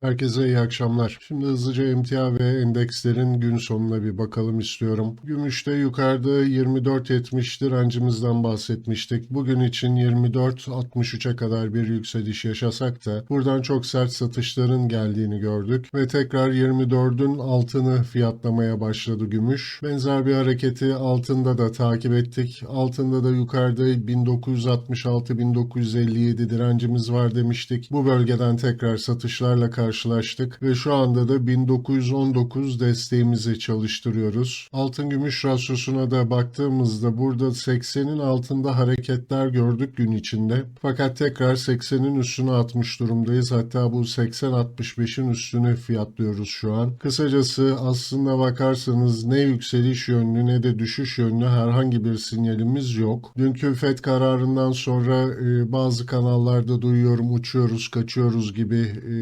Herkese iyi akşamlar. Şimdi hızlıca emtia ve endekslerin gün sonuna bir bakalım istiyorum. Gümüşte yukarıda 24.70 direncimizden bahsetmiştik. Bugün için 24.63'e kadar bir yükseliş yaşasak da buradan çok sert satışların geldiğini gördük ve tekrar 24'ün altını fiyatlamaya başladı gümüş. Benzer bir hareketi altında da takip ettik. Altında da yukarıda 1966-1957 direncimiz var demiştik. Bu bölgeden tekrar satışlarla karşılaştık ve şu anda da 1919 desteğimizi çalıştırıyoruz. Altın gümüş rasyosuna da baktığımızda burada 80'in altında hareketler gördük gün içinde. Fakat tekrar 80'in üstüne atmış durumdayız. Hatta bu 80-65'in üstüne fiyatlıyoruz şu an. Kısacası aslında bakarsanız ne yükseliş yönlü ne de düşüş yönlü herhangi bir sinyalimiz yok. Dünkü FED kararından sonra e, bazı kanallarda duyuyorum uçuyoruz kaçıyoruz gibi e,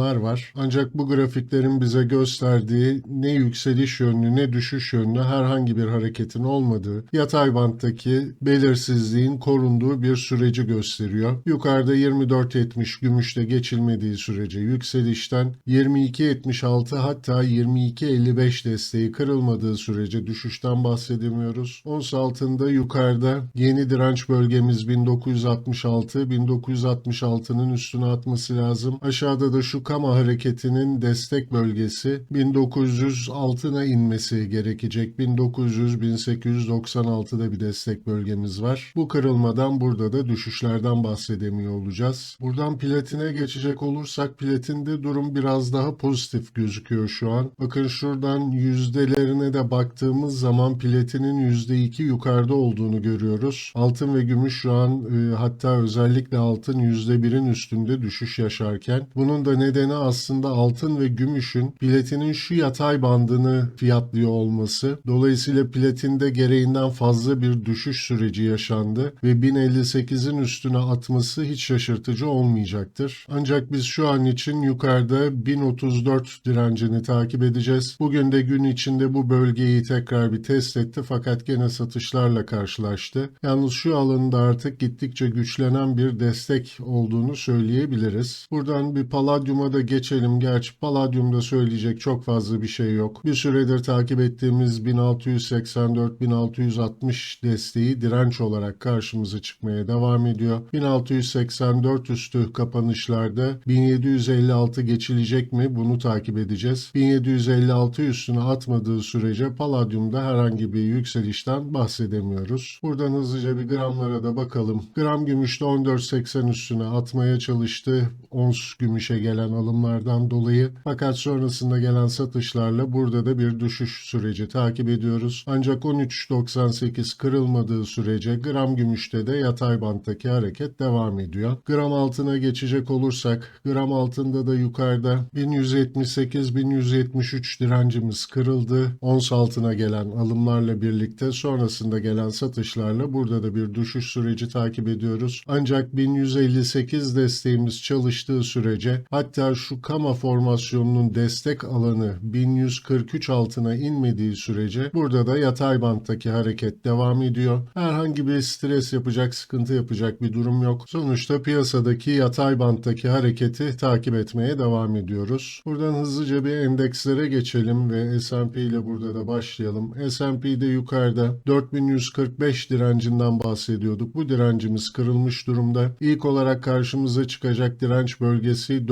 yorumlar var. Ancak bu grafiklerin bize gösterdiği ne yükseliş yönlü ne düşüş yönlü herhangi bir hareketin olmadığı, yatay banttaki belirsizliğin korunduğu bir süreci gösteriyor. Yukarıda 24.70 gümüşte geçilmediği sürece yükselişten 22.76 hatta 22.55 desteği kırılmadığı sürece düşüşten bahsedemiyoruz. Ons altında yukarıda yeni direnç bölgemiz 1966, 1966'nın üstüne atması lazım. Aşağıda da şu Kama hareketinin destek bölgesi 1900 altına inmesi gerekecek. 1900-1896'da bir destek bölgemiz var. Bu kırılmadan burada da düşüşlerden bahsedemiyor olacağız. Buradan platine geçecek olursak platinde durum biraz daha pozitif gözüküyor şu an. Bakın şuradan yüzdelerine de baktığımız zaman platinin %2 yukarıda olduğunu görüyoruz. Altın ve gümüş şu an e, hatta özellikle altın %1'in üstünde düşüş yaşarken bunun da nedeni aslında altın ve gümüşün platinin şu yatay bandını fiyatlıyor olması. Dolayısıyla platinde gereğinden fazla bir düşüş süreci yaşandı ve 1058'in üstüne atması hiç şaşırtıcı olmayacaktır. Ancak biz şu an için yukarıda 1034 direncini takip edeceğiz. Bugün de gün içinde bu bölgeyi tekrar bir test etti fakat gene satışlarla karşılaştı. Yalnız şu alanında artık gittikçe güçlenen bir destek olduğunu söyleyebiliriz. Buradan bir paladyuma da geçelim. Gerçi paladyumda söyleyecek çok fazla bir şey yok. Bir süredir takip ettiğimiz 1684-1660 desteği direnç olarak karşımıza çıkmaya devam ediyor. 1684 üstü kapanışlarda 1756 geçilecek mi bunu takip edeceğiz. 1756 üstüne atmadığı sürece paladyumda herhangi bir yükselişten bahsedemiyoruz. Buradan hızlıca bir gramlara da bakalım. Gram gümüşte 14.80 üstüne atmaya çalıştı. Ons gümüşe gelen alımlardan dolayı. Fakat sonrasında gelen satışlarla burada da bir düşüş süreci takip ediyoruz. Ancak 13.98 kırılmadığı sürece gram gümüşte de yatay banttaki hareket devam ediyor. Gram altına geçecek olursak gram altında da yukarıda 1178-1173 direncimiz kırıldı. Ons altına gelen alımlarla birlikte sonrasında gelen satışlarla burada da bir düşüş süreci takip ediyoruz. Ancak 1158 desteğimiz çalıştığı sürece hatta şu kama formasyonunun destek alanı 1143 altına inmediği sürece burada da yatay banttaki hareket devam ediyor. Herhangi bir stres yapacak, sıkıntı yapacak bir durum yok. Sonuçta piyasadaki yatay banttaki hareketi takip etmeye devam ediyoruz. Buradan hızlıca bir endekslere geçelim ve S&P ile burada da başlayalım. S&P'de yukarıda 4145 direncinden bahsediyorduk. Bu direncimiz kırılmış durumda. İlk olarak karşımıza çıkacak direnç bölgesi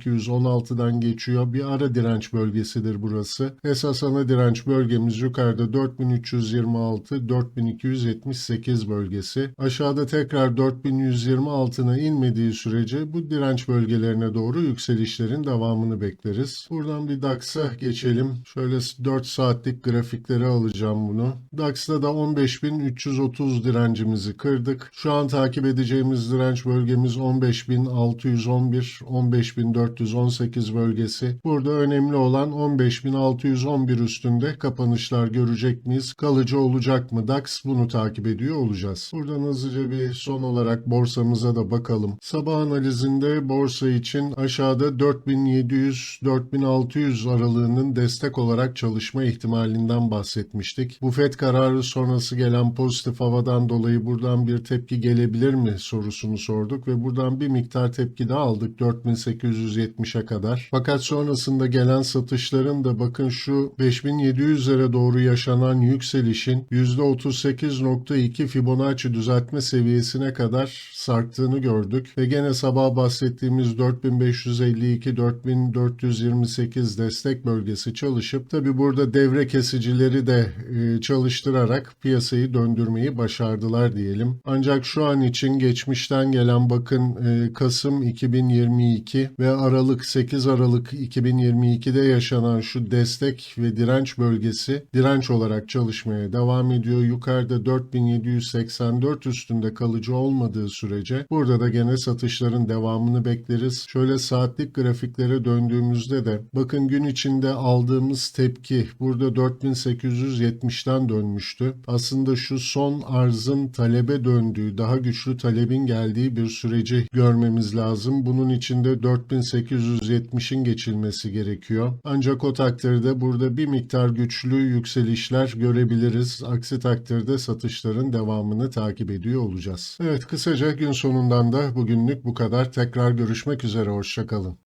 4216'dan geçiyor. Bir ara direnç bölgesidir burası. Esas ana direnç bölgemiz yukarıda 4326 4278 bölgesi. Aşağıda tekrar 4126'na inmediği sürece bu direnç bölgelerine doğru yükselişlerin devamını bekleriz. Buradan bir DAX'a geçelim. Şöyle 4 saatlik grafikleri alacağım bunu. DAX'ta da 15330 direncimizi kırdık. Şu an takip edeceğimiz direnç bölgemiz 15611, 15418 bölgesi. Burada önemli olan 15611 üstünde kapanışlar görecek miyiz? Kalıcı olacak mı? DAX bunu takip ediyor olacağız. Buradan hızlıca bir son olarak borsamıza da bakalım. Sabah analizinde borsa için aşağıda 4700-4600 aralığının destek olarak çalışma ihtimalinden bahsetmiştik. Bu FED kararı sonrası gelen pozitif havadan dolayı buradan bir tepki gelebilir mi sorusunu sorduk ve buradan bir miktar tepki daha aldık. 4800 5870'e kadar. Fakat sonrasında gelen satışların da bakın şu 5700'lere doğru yaşanan yükselişin %38.2 Fibonacci düzeltme seviyesine kadar sarktığını gördük ve gene sabah bahsettiğimiz 4552-4428 destek bölgesi çalışıp tabi burada devre kesicileri de e, çalıştırarak piyasayı döndürmeyi başardılar diyelim. Ancak şu an için geçmişten gelen bakın e, Kasım 2022 ve Aralık 8 Aralık 2022'de yaşanan şu destek ve direnç bölgesi direnç olarak çalışmaya devam ediyor. Yukarıda 4784 üstünde kalıcı olmadığı sürece burada da gene satışların devamını bekleriz. Şöyle saatlik grafiklere döndüğümüzde de bakın gün içinde aldığımız tepki burada 4870'ten dönmüştü. Aslında şu son arzın talebe döndüğü, daha güçlü talebin geldiği bir süreci görmemiz lazım. Bunun içinde 4800 2870'in geçilmesi gerekiyor. Ancak o takdirde burada bir miktar güçlü yükselişler görebiliriz. Aksi takdirde satışların devamını takip ediyor olacağız. Evet kısaca gün sonundan da bugünlük bu kadar. Tekrar görüşmek üzere. Hoşçakalın.